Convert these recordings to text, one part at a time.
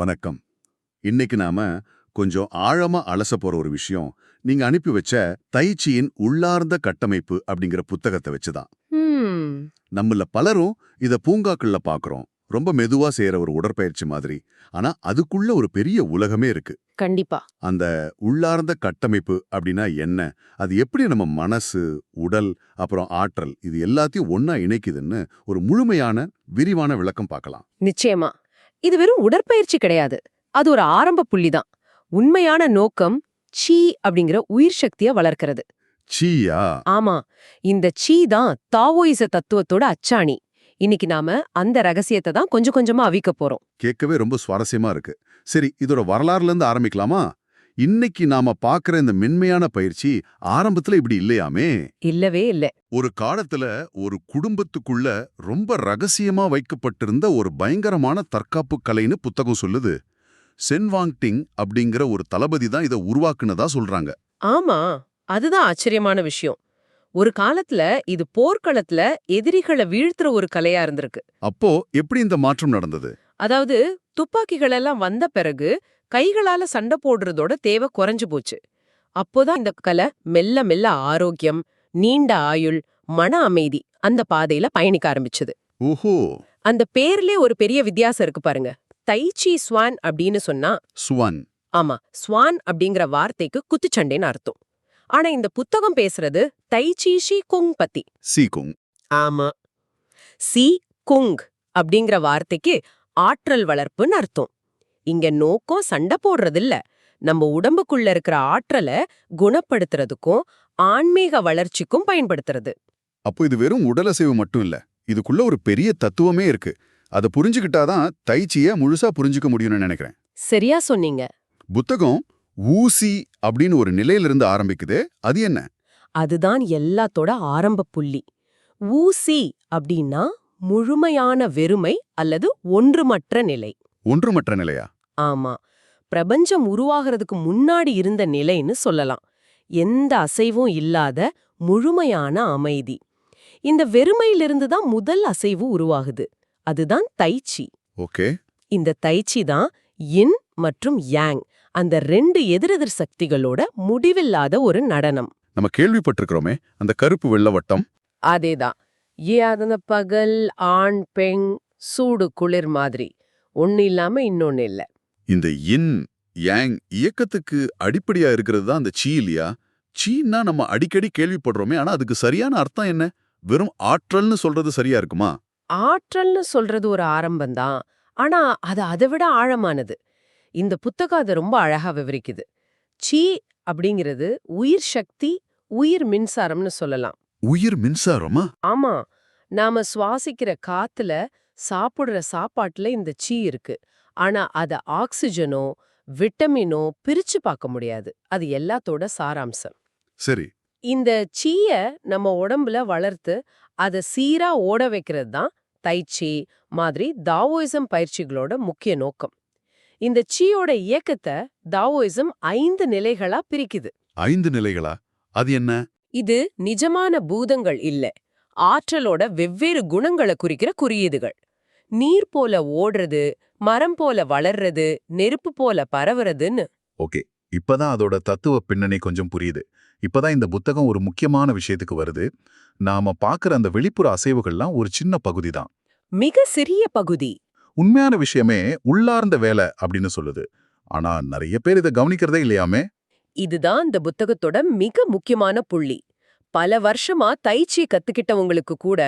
வணக்கம். இன்னைக்கு நாம கொஞ்சம் ஆழமா அலச போற ஒரு விஷயம். நீங்க அனுப்பி வச்ச தைச்சியின் உள்ளார்ந்த கட்டமைப்பு அப்படிங்கிற புத்தகத்தை வச்சுதான். நம்மள பலரும் இத பூங்காக்கள்ல பாக்குறோம். ரொம்ப மெதுவா செய்யற ஒரு உடற்பயிற்சி மாதிரி. ஆனா அதுக்குள்ள ஒரு பெரிய உலகமே இருக்கு. கண்டிப்பா. அந்த உள்ளார்ந்த கட்டமைப்பு அப்படின்னா என்ன? அது எப்படி நம்ம மனசு உடல் அப்புறம் ஆற்றல் இது எல்லாத்தையும் ஒண்ணா இணைக்குதுன்னு ஒரு முழுமையான விரிவான விளக்கம் பார்க்கலாம். நிச்சயமா. இது வெறும் உடற்பயிற்சி கிடையாது. அது ஒரு ஆரம்ப புள்ளிதான். உண்மையான நோக்கம் சீ அப்படிங்கிற உயிர் சக்திய வளர்க்கிறது. சீயா? ஆமா. இந்த சீ தான் தாவோயிச தத்துவத்தோட அச்சாணி. இன்னைக்கு நாம அந்த ரகசியத்தை தான் கொஞ்சம் கொஞ்சமா அவிக்க போறோம். கேட்கவே ரொம்ப சுவாரஸ்யமா இருக்கு. சரி இதோட வரலாறுல இருந்து ஆரம்பிக்கலாமா? இன்னைக்கு நாம பாக்குற இந்த மென்மையான பயிற்சி ஆரம்பத்துல இப்படி இல்லையாமே? இல்லவே இல்ல. ஒரு காலத்துல ஒரு குடும்பத்துக்குள்ள ரொம்ப ரகசியமா வைக்கப்பட்டிருந்த ஒரு பயங்கரமான தற்காப்பு கலைன்னு புத்தகம் சொல்லுது. சென்வாங்டிங் அப்படிங்கிற ஒரு தளபதி தான் இதை உருவாக்குனதா சொல்றாங்க. ஆமா அதுதான் ஆச்சரியமான விஷயம். ஒரு காலத்துல இது போர்க்களத்துல எதிரிகளை வீழ்த்துற ஒரு கலையா இருந்திருக்கு. அப்போ எப்படி இந்த மாற்றம் நடந்தது? அதாவது துப்பாக்கிகள் எல்லாம் வந்த பிறகு கைகளால சண்டை போடுறதோட தேவை குறைஞ்சு போச்சு. அப்போதான் இந்த கலை மெல்ல மெல்ல ஆரோக்கியம் நீண்ட ஆயுள் மன அமைதி அந்த பாதையில பயணிக்க ஆரம்பிச்சது. ஓஹோ! அந்த பேர்லே ஒரு பெரிய வித்தியாசம் இருக்கு பாருங்க. தைச்சி ஸ்வான் அப்படின்னு சொன்னா சுவன் ஆமா ஸ்வான் அப்படிங்கிற வார்த்தைக்கு குத்துச்சண்டைன்னு அர்த்தம். ஆனா இந்த புத்தகம் பேசுறது தைச்சி ஷி குங் பத்தி. சீகுங் ஆமா. சி குங் அப்படிங்கிற வார்த்தைக்கு ஆற்றல் வளர்ப்புன்னு அர்த்தம். இங்க நோக்கம் சண்டை போடுறதில்ல. நம்ம உடம்புக்குள்ள இருக்கிற ஆற்றலை குணப்படுத்துறதுக்கும் ஆன்மீக வளர்ச்சிக்கும் பயன்படுத்துறது. அப்போ இது வெறும் உடலசைவு மட்டும் இல்ல இதுக்குள்ள ஒரு பெரிய தத்துவமே இருக்கு. அதை புரிஞ்சுக்கிட்டாதான் தைச்சிய முழுசா புரிஞ்சுக்க முடியும்னு நினைக்கிறேன். சரியா சொன்னீங்க. புத்தகம் ஊசி அப்படின்னு ஒரு நிலையிலிருந்து ஆரம்பிக்குது. அது என்ன? அதுதான் எல்லாத்தோட ஆரம்ப புள்ளி. ஊசி அப்படின்னா முழுமையான வெறுமை அல்லது ஒன்றுமற்ற நிலை. ஒன்றுமற்ற நிலையா? ஆமா. பிரபஞ்சம் உருவாகிறதுக்கு முன்னாடி இருந்த நிலைன்னு சொல்லலாம். எந்த அசைவும் இல்லாத முழுமையான அமைதி. இந்த வெறுமையிலிருந்து தான் முதல் அசைவு உருவாகுது. அதுதான் தைச்சி. ஓகே. இந்த தைச்சி தான் யின் மற்றும் யாங் அந்த ரெண்டு எதிரெதிர் சக்திகளோட முடிவில்லாத ஒரு நடனம். நம்ம கேள்விப்பட்டிருக்கிறோமே அந்த கருப்பு வெள்ளவட்டம். அதேதான். ஏன் அந்த பகல் ஆண் பெண் சூடு குளிர் மாதிரி. ஒன்னு இல்லாம இன்னொன்னு இல்ல. இந்த இன் யாங் இயக்கத்துக்கு அடிப்படையா இருக்கிறது தான் அந்த சீ இல்லையா? சீன்னா நம்ம அடிக்கடி கேள்விப்படுறோமே ஆனா அதுக்கு சரியான அர்த்தம் என்ன? வெறும் ஆற்றல்னு சொல்றது சரியா இருக்குமா? ஆற்றல்னு சொல்றது ஒரு ஆரம்பம்தான் ஆனா அது அதை விட ஆழமானது. இந்த புத்தகம் அதை ரொம்ப அழகா விவரிக்குது. சீ அப்படிங்கிறது உயிர் சக்தி உயிர் மின்சாரம்னு சொல்லலாம். உயிர் மின்சாரமா? ஆமா. நாம சுவாசிக்கிற காத்துல சாப்பிடுற சாப்பாட்டுல இந்த சீ இருக்கு. ஆனா அத ஆக்சிஜனோ விட்டமினோ பிரிச்சு பார்க்க முடியாது. அது எல்லாத்தோட சாராம்சம். சரி. இந்த சீய நம்ம உடம்புல வளர்த்து அத சீரா ஓட வைக்கிறது தான் தைச்சி மாதிரி தாவோயிசம் பயிற்சிகளோட முக்கிய நோக்கம். இந்த சீயோட இயக்கத்தை தாவோயிசம் ஐந்து நிலைகளா பிரிக்குது. ஐந்து நிலைகளா? அது என்ன? இது நிஜமான பூதங்கள் இல்ல. ஆற்றலோட வெவ்வேறு குணங்களை குறிக்கிற குறியீடுகள். நீர் போல ஓடுறது மரம் போல வளர்றது நெருப்பு போல பரவுறதுன்னு. ஓகே. இப்பதான் அதோட தத்துவ பின்னணி கொஞ்சம் புரியுது. இப்பதான் இந்த புத்தகம் ஒரு முக்கியமான விஷயத்துக்கு வருது. நாம பாக்குற அந்த வெளிப்புற அசைவுகள்லாம் ஒரு சின்ன பகுதி தான். மிக சிறிய பகுதி. உண்மையான விஷயமே உள்ளார்ந்த வேலை அப்படின்னு சொல்லுது. ஆனா நிறைய பேர் இதை கவனிக்கிறதே இல்லையாமே? இதுதான் இந்த புத்தகத்தோட மிக முக்கியமான புள்ளி. பல வருஷமா தைச்சி கத்துக்கிட்டவங்களுக்கு கூட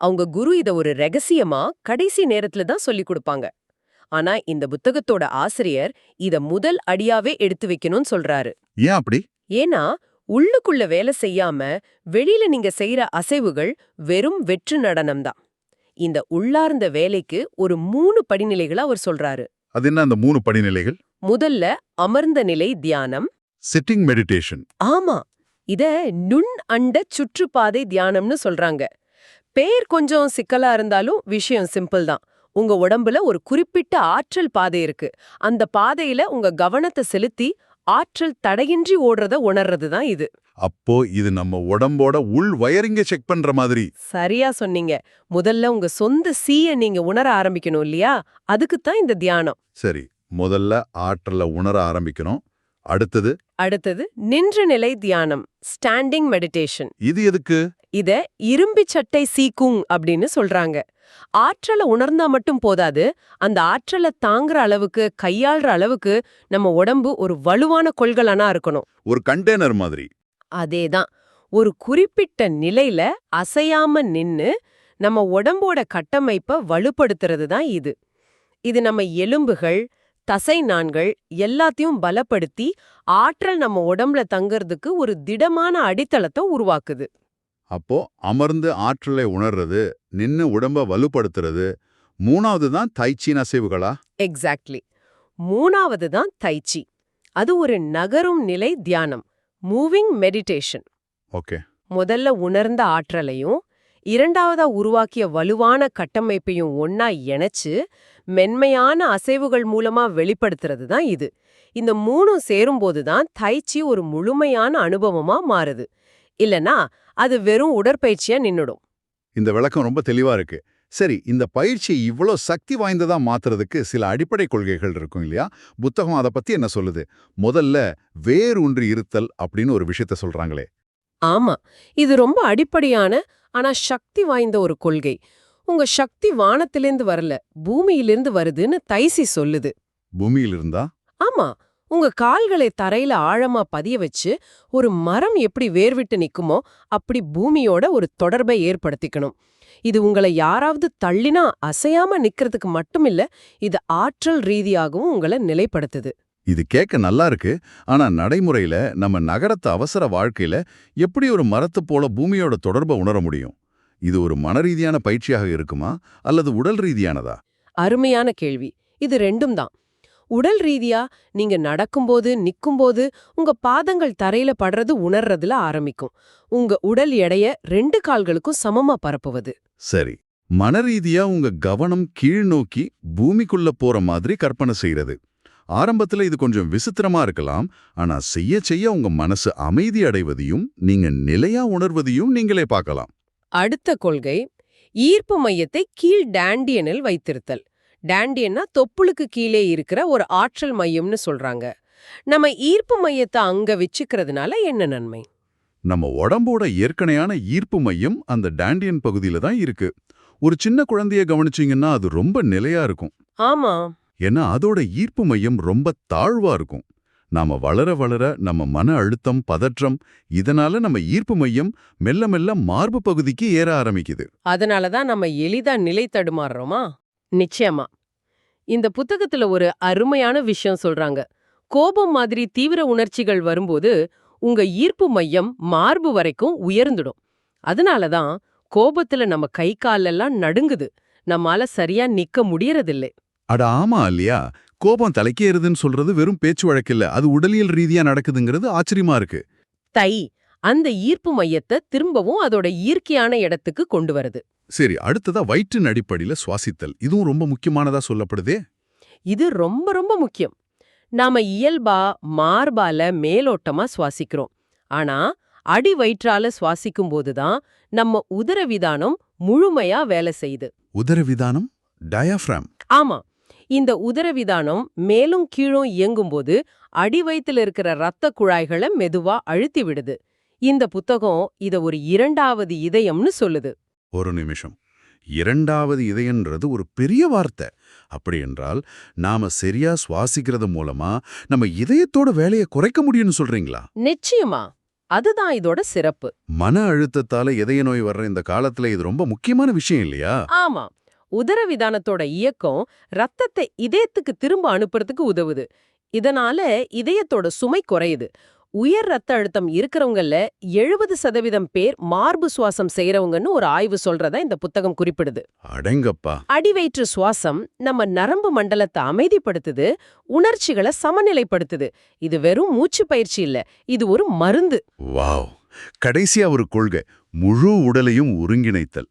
அவங்க குரு இத ஒரு ரகசியமா கடைசி நேரத்துல தான் சொல்லி கொடுப்பாங்க. ஆனா இந்த புத்தகத்தோட ஆசிரியர் இத முதல் அடியாவே எடுத்து வைக்கணும்னு சொல்றாரு. ஏன் அப்படி? ஏன்னா உள்ளுக்குள்ள வேலை செய்யாம வெளியில நீங்க செய்யற அசைவுகள் வெறும் வெற்று நடனம்தான் இந்த உள்ளார்ந்த வேலைக்கு ஒரு மூணு படிநிலைகளா அவர் சொல்றாரு. அது என்ன அந்த மூணு படிநிலைகள்? முதல்ல அமர்ந்த நிலை தியானம். சிட்டிங் மெடிடேஷன் ஆமா. இத நுண் அண்ட சுற்றுப்பாதை தியானம்னு சொல்றாங்க. பேர் கொஞ்சம் சிக்கலா இருந்தாலும் விஷயம் சிம்பிள் தான். உங்க உடம்புல ஒரு குறிப்பிட்ட ஆற்றல் பாதை இருக்கு. அந்த பாதையில உங்க கவனத்தை செலுத்தி ஆற்றல் தடையின்றி ஓடுறத உணர்றது தான் இது. அப்போ இது நம்ம உடம்போட உள் வயரிங்க செக் பண்ற மாதிரி. சரியா சொன்னீங்க. முதல்ல உங்க சொந்த சீய நீங்க உணர ஆரம்பிக்கணும் இல்லையா? அதுக்கு தான் இந்த தியானம். சரி முதல்ல ஆற்றலை உணர ஆரம்பிக்கணும். அடுத்தது? அடுத்தது நின்ற நிலை தியானம் ஸ்டாண்டிங் மெடிடேஷன் இது எதுக்கு? இத இரும்பி சட்டை சீக்குங் அப்படின்னு சொல்றாங்க. ஆற்றலை உணர்ந்தா மட்டும் போதாது அந்த ஆற்றலை தாங்குற அளவுக்கு கையாள்ற அளவுக்கு நம்ம உடம்பு ஒரு வலுவான கொள்கலனா இருக்கணும். ஒரு கண்டெய்னர் மாதிரி. அதேதான். ஒரு குறிப்பிட்ட நிலையில அசையாம நின்னு நம்ம உடம்போட கட்டமைப்ப வலுப்படுத்துறது தான் இது. இது நம்ம எலும்புகள் தசை நாண்கள் எல்லாத்தையும் பலப்படுத்தி ஆற்றல் நம்ம உடம்புல தங்கறதுக்கு ஒரு திடமான அடித்தளத்தை உருவாக்குது. அப்போ அமர்ந்து ஆற்றலை உணர்றது நின்னு உடம்ப வலுப்படுத்துறது மூணாவது தான் தைச்சின் அசைவுகளா? எக்ஸாக்ட்லி மூணாவது தான் தைச்சி அது ஒரு நகரும் நிலை தியானம் மூவிங் மெடிடேஷன் ஓகே. முதல்ல உணர்ந்த ஆற்றலையும் இரண்டாவதா உருவாக்கிய வலுவான கட்டமைப்பையும் ஒன்னா இணைச்சு மென்மையான அசைவுகள் மூலமா வெளிப்படுத்துறது தான் இது. இந்த மூணும் சேரும்போது தான் தைச்சி ஒரு முழுமையான அனுபவமா மாறுது. இல்லனா அது வெறும் உடற்பயிற்சியா நின்னுடும். இந்த விளக்கம் ரொம்ப தெளிவா இருக்கு. சரி இந்த பயிற்சி இவ்வளோ சக்தி வாய்ந்ததா மாத்துறதுக்கு சில அடிப்படை கொள்கைகள் இருக்கும் இல்லையா? புத்தகம் அதை பத்தி என்ன சொல்லுது? முதல்ல வேரூன்றி இருத்தல் அப்படின்னு ஒரு விஷயத்த சொல்றாங்களே. ஆமா இது ரொம்ப அடிப்படையான ஆனா சக்தி வாய்ந்த ஒரு கொள்கை. உங்க சக்தி வானத்திலிருந்து வரல பூமியிலிருந்து வருதுன்னு தைசி சொல்லுது. பூமியில் இருந்தா ஆமா உங்க கால்களை தரையில ஆழமா பதிய வச்சு ஒரு மரம் எப்படி வேர்விட்டு நிக்குமோ அப்படி பூமியோட ஒரு தொடர்பை ஏற்படுத்திக்கணும். இது உங்களை யாராவது தள்ளினா அசையாம நிக்கிறதுக்கு மட்டுமில்ல இது ஆற்றல் ரீதியாகவும் உங்களை நிலைப்படுத்துது. இது கேட்க நல்லா இருக்கு ஆனா நடைமுறையில நம்ம நகரத்து அவசர வாழ்க்கையில எப்படி ஒரு மரத்து போல பூமியோட தொடர்பை உணர முடியும்? இது ஒரு மனரீதியான பயிற்சியாக இருக்குமா அல்லது உடல் ரீதியானதா? அருமையான கேள்வி. இது ரெண்டும் தான். உடல் ரீதியா நீங்க நடக்கும்போது நிக்கும்போது உங்க பாதங்கள் தரையில படுறது உணர்றதுல ஆரம்பிக்கும். உங்க உடல் எடைய ரெண்டு கால்களுக்கும் சமமா பரப்புவது. சரி. மனரீதியா உங்க கவனம் கீழ் நோக்கி பூமிக்குள்ள போற மாதிரி கற்பனை செய்யறது ஆரம்பத்துல இது கொஞ்சம் விசித்திரமா இருக்கலாம். ஆனா செய்ய செய்ய உங்க மனசு அமைதி அடைவதையும் நீங்க நிலையா உணர்வதையும் நீங்களே பார்க்கலாம். அடுத்த கொள்கை ஈர்ப்பு மையத்தை கீழ் டாண்டியனில் வைத்திருத்தல். டாண்டியன்னா தொப்புளுக்கு கீழே இருக்கிற ஒரு ஆற்றல் மையம்னு சொல்றாங்க. நம்ம ஈர்ப்பு மையத்தை அங்க வச்சுக்கிறதுனால என்ன நன்மை? நம்ம உடம்போட இயற்கையான ஈர்ப்பு மையம் அந்த டாண்டியன் பகுதியில தான் இருக்கு. ஒரு சின்ன குழந்தைய கவனிச்சீங்கன்னா அது ரொம்ப நிலையா இருக்கும். ஆமா. ஏன்னா அதோட ஈர்ப்பு மையம் ரொம்ப தாழ்வா இருக்கும். நாம வளர வளர நம்ம மன அழுத்தம் பதற்றம் இதனால நம்ம ஈர்ப்பு மையம் மெல்ல மெல்ல மார்பு பகுதிக்கு ஏற ஆரம்பிக்குது. அதனால தான் நம்ம எளிதா நிலை தடுமாறுறோமா? நிச்சயமா. இந்த புத்தகத்துல ஒரு அருமையான விஷயம் சொல்றாங்க. கோபம் மாதிரி தீவிர உணர்ச்சிகள் வரும்போது உங்க ஈர்ப்பு மையம் மார்பு வரைக்கும் உயர்ந்துடும். அதனால தான் கோபத்துல நம்ம கை காலெல்லாம் நடுங்குது. நம்மால சரியா நிக்க முடியறதில்லை. அட ஆமா இல்லையா கோபம் தலைக்கேறுதுன்னு சொல்றது வெறும் பேச்சு வழக்கில்ல. அது உடலியல் ரீதியா நடக்குதுங்கிறது ஆச்சரியமா இருக்கு. தை அந்த ஈர்ப்பு மையத்தை திரும்பவும் அதோட இயற்கையான இடத்துக்கு கொண்டு வருது. சரி அடுத்ததா வயிற்றின் அடிப்படையில சுவாசித்தல். இதுவும் ரொம்ப முக்கியமானதா சொல்லப்படுதே? இது ரொம்ப ரொம்ப முக்கியம். நாம இயல்பா மார்பால மேலோட்டமா சுவாசிக்கிறோம். ஆனா அடி வயிற்றால சுவாசிக்கும் போதுதான் நம்ம உதரவிதானம் முழுமையா வேலை செய்யுது. உதரவிதானம்? டயாஃப்ராம். ஆமா. இந்த உதரவிதானம் மேலும் கீழும் இயங்கும்போது அடி வயித்துல இருக்கிற ரத்த குழாய்களை மெதுவா அழுத்தி விடுது இந்த புத்தகம் இத ஒரு இரண்டாவது இதயம்னு சொல்லுது. ஒரு நிமிஷம். இரண்டாவது இதயன்றது ஒரு பெரிய வார்த்தை. அப்படி என்றால் நாம சரியா சுவாசிக்கிறது மூலமா நம்ம இதயத்தோட வேலையை குறைக்க முடியும்னு சொல்றீங்களா? நிச்சயமா. அதுதான் இதோட சிறப்பு. மன அழுத்தத்தால இதய நோய் வர்ற இந்த காலத்துல இது ரொம்ப முக்கியமான விஷயம் இல்லையா? ஆமா. உதரவிதானத்தோட இயக்கம் ரத்தத்தை இதயத்துக்கு திரும்ப அனுப்புறதுக்கு உதவுது. இதனால இதயத்தோட சுமை குறையுது. உயர் ரத்த அழுத்தம் இருக்கிறவங்கல எழுபது சதவீதம் பேர் மார்பு சுவாசம் செய்யறவங்கன்னு ஒரு ஆய்வு சொல்றத இந்த புத்தகம் குறிப்பிடுது. அடங்கப்பா. அடிவயிற்று சுவாசம் நம்ம நரம்பு மண்டலத்தை அமைதிப்படுத்துது உணர்ச்சிகளை சமநிலைப்படுத்துது. இது வெறும் மூச்சு பயிற்சி இல்ல இது ஒரு மருந்து. வாவ். கடைசியா ஒரு கொள்கை முழு உடலையும் ஒருங்கிணைத்தல்.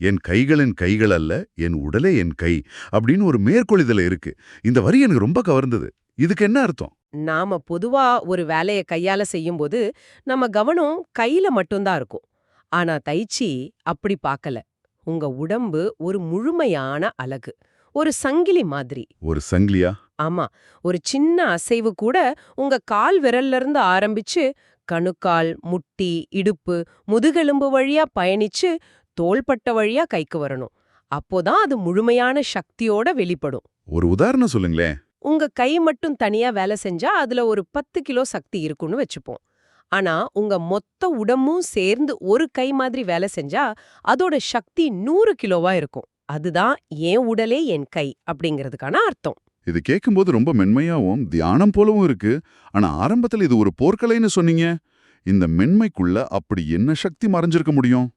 என் கைகளின் கைகள் அல்ல என் உடலே என் கை அப்படின்னு ஒரு மேற்கொள்ளுதல இருக்கு. இந்த வரி எனக்கு ரொம்ப கவர்ந்தது. இதுக்கு என்ன அர்த்தம்? நாம பொதுவா ஒரு வேலைய கையால செய்யும்போது நம்ம கவனம் கையில மட்டும்தான் இருக்கும். ஆனா தைச்சி அப்படி பார்க்கல. உங்க உடம்பு ஒரு முழுமையான அழகு. ஒரு சங்கிலி மாதிரி. ஒரு சங்கிலியா? ஆமா. ஒரு சின்ன அசைவு கூட உங்க கால் விரல்ல இருந்து ஆரம்பிச்சு கணுக்கால் முட்டி இடுப்பு முதுகெலும்பு வழியா பயணிச்சு தோள்பட்ட வழியா கைக்கு வரணும். அப்போதான் அது முழுமையான சக்தியோட வெளிப்படும். ஒரு உதாரணம் சொல்லுங்களேன். உங்க கை மட்டும் தனியா வேலை செஞ்சா அதுல ஒரு பத்து கிலோ சக்தி இருக்கும்னு வச்சுப்போம். ஆனா உங்க மொத்த உடம்பும் சேர்ந்து ஒரு கை மாதிரி வேலை செஞ்சா அதோட சக்தி நூறு கிலோவா இருக்கும். அதுதான் என் உடலே என் கை அப்படிங்கிறதுக்கான அர்த்தம். இது கேட்கும்போது ரொம்ப மென்மையாவும் தியானம் போலவும் இருக்கு. ஆனா ஆரம்பத்துல இது ஒரு போர்க்கலைன்னு சொன்னீங்க. இந்த மென்மைக்குள்ள அப்படி என்ன சக்தி மறைஞ்சிருக்க முடியும்.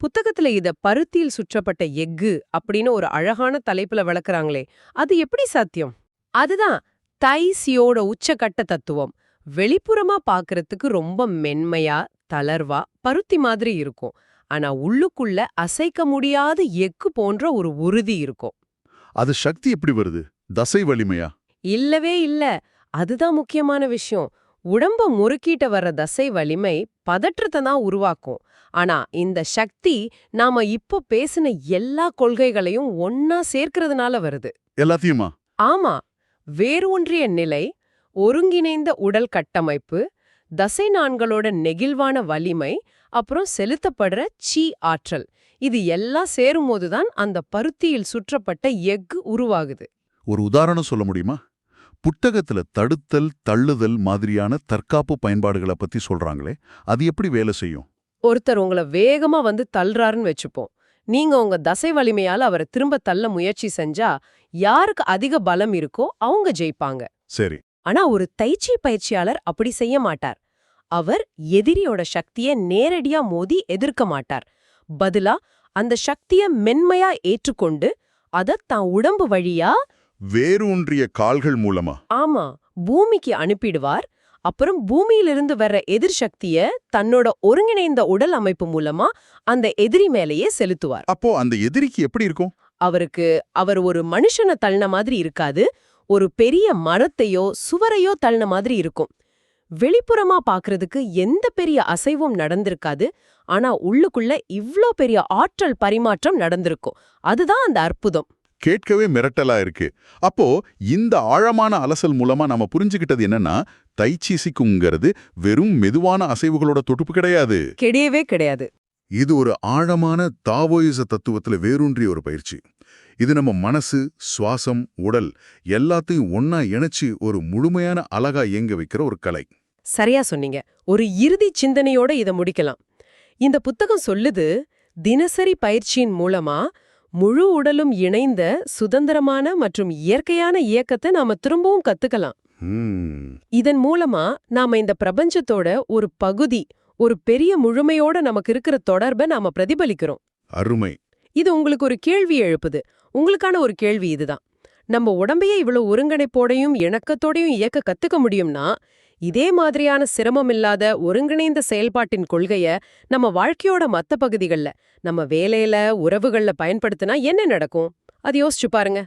புத்தகத்துல இத பருத்தியில் சுற்றப்பட்ட எஃகு அப்படின்னு ஒரு அழகான தலைப்புல விளக்குறாங்களே அது எப்படி சாத்தியம்? அதுதான் தைசியோட உச்சக்கட்ட தத்துவம். வெளிப்புறமா பார்க்கறதுக்கு ரொம்ப மென்மையா தளர்வா பருத்தி மாதிரி இருக்கும். ஆனா உள்ளுக்குள்ள அசைக்க முடியாத எஃகு போன்ற ஒரு உறுதி இருக்கும். அது சக்தி எப்படி வருது? தசை வலிமையா? இல்லவே இல்ல. அதுதான் முக்கியமான விஷயம். உடம்ப முறுக்கிட்ட வர்ற தசை வலிமை பதற்றத்தை தான் உருவாக்கும். ஆனா இந்த சக்தி நாம இப்போ பேசின எல்லா கொள்கைகளையும் ஒன்னா சேர்க்கறதுனால வருது. எல்லாத்தையுமா? ஆமா. வேரூன்றிய நிலை ஒருங்கிணைந்த உடல் கட்டமைப்பு தசை நான்களோட நெகிழ்வான வலிமை அப்புறம் செலுத்தப்படுற சி ஆற்றல். இது எல்லாம் சேரும்போதுதான் அந்த பருத்தியில் சுற்றப்பட்ட எஃகு உருவாகுது. ஒரு உதாரணம் சொல்ல முடியுமா? புத்தகத்துல தடுத்தல் தள்ளுதல் மாதிரியான தற்காப்பு பயன்பாடுகளை பத்தி சொல்றாங்களே அது எப்படி வேலை செய்யும்? ஒருத்தர் உங்கள வேகமா வந்து தள்ளுறாருன்னு வச்சுப்போம். நீங்க உங்க தசை வலிமையால அவரை திரும்ப தள்ள முயற்சி செஞ்சா யாருக்கு அதிக பலம் இருக்கோ அவங்க ஜெயிப்பாங்க. சரி. ஆனா ஒரு தைச்சி பயிற்சியாளர் அப்படி செய்ய மாட்டார். அவர் எதிரியோட சக்திய நேரடியா மோதி எதிர்க்க மாட்டார். பதிலா அந்த சக்திய மென்மையா ஏற்றுக்கொண்டு அத தான் உடம்பு வழியா வேரூன்றிய கால்கள் மூலமா? ஆமா பூமிக்கு அனுப்பிடுவார். அப்புறம் பூமியிலிருந்து வர்ற எதிர் சக்திய தன்னோட ஒருங்கிணைந்த உடல் அமைப்பு மூலமா அந்த எதிரி மேலேயே செலுத்துவார். அப்போ அந்த எதிரிக்கு எப்படி இருக்கும்? அவருக்கு அவர் ஒரு மனுஷனை தள்ளின மாதிரி இருக்காது. ஒரு பெரிய மரத்தையோ சுவரையோ தள்ளின மாதிரி இருக்கும். வெளிப்புறமா பாக்குறதுக்கு எந்த பெரிய அசைவும் நடந்திருக்காது. ஆனா உள்ளுக்குள்ள இவ்ளோ பெரிய ஆற்றல் பரிமாற்றம் நடந்திருக்கும். அதுதான் அந்த அற்புதம். கேட்கவே மிரட்டலா இருக்கு. அப்போ இந்த ஆழமான அலசல் மூலமா நாம புரிஞ்சுக்கிட்டது என்னன்னா தைச்சீசிக்குங்கிறது வெறும் மெதுவான அசைவுகளோட தொடுப்பு கிடையாது. கிடையவே கிடையாது. இது ஒரு ஆழமான தாவோயிச தத்துவத்துல வேரூன்றிய ஒரு பயிற்சி. இது நம்ம மனசு சுவாசம் உடல் எல்லாத்தையும் ஒன்னா இணைச்சு ஒரு முழுமையான அழகா இயங்க வைக்கிற ஒரு கலை. சரியா சொன்னீங்க. ஒரு இறுதி சிந்தனையோட இத முடிக்கலாம். இந்த புத்தகம் சொல்லுது தினசரி பயிற்சியின் மூலமா முழு உடலும் இணைந்த சுதந்திரமான மற்றும் இயற்கையான இயக்கத்தை நாம திரும்பவும் கத்துக்கலாம். இதன் மூலமா நாம இந்த பிரபஞ்சத்தோட ஒரு பகுதி ஒரு பெரிய முழுமையோட நமக்கு இருக்கிற தொடர்பை நாம பிரதிபலிக்கிறோம். அருமை. இது உங்களுக்கு ஒரு கேள்வி எழுப்புது. உங்களுக்கான ஒரு கேள்வி இதுதான். நம்ம உடம்பையே இவ்வளவு ஒருங்கிணைப்போடையும் இணக்கத்தோடையும் இயக்க கத்துக்க முடியும்னா இதே மாதிரியான சிரமம் இல்லாத ஒருங்கிணைந்த செயல்பாட்டின் கொள்கைய நம்ம வாழ்க்கையோட மத்த பகுதிகள்ல நம்ம வேலையில உறவுகள்ல பயன்படுத்தினா என்ன நடக்கும்? அது யோசிச்சு பாருங்க.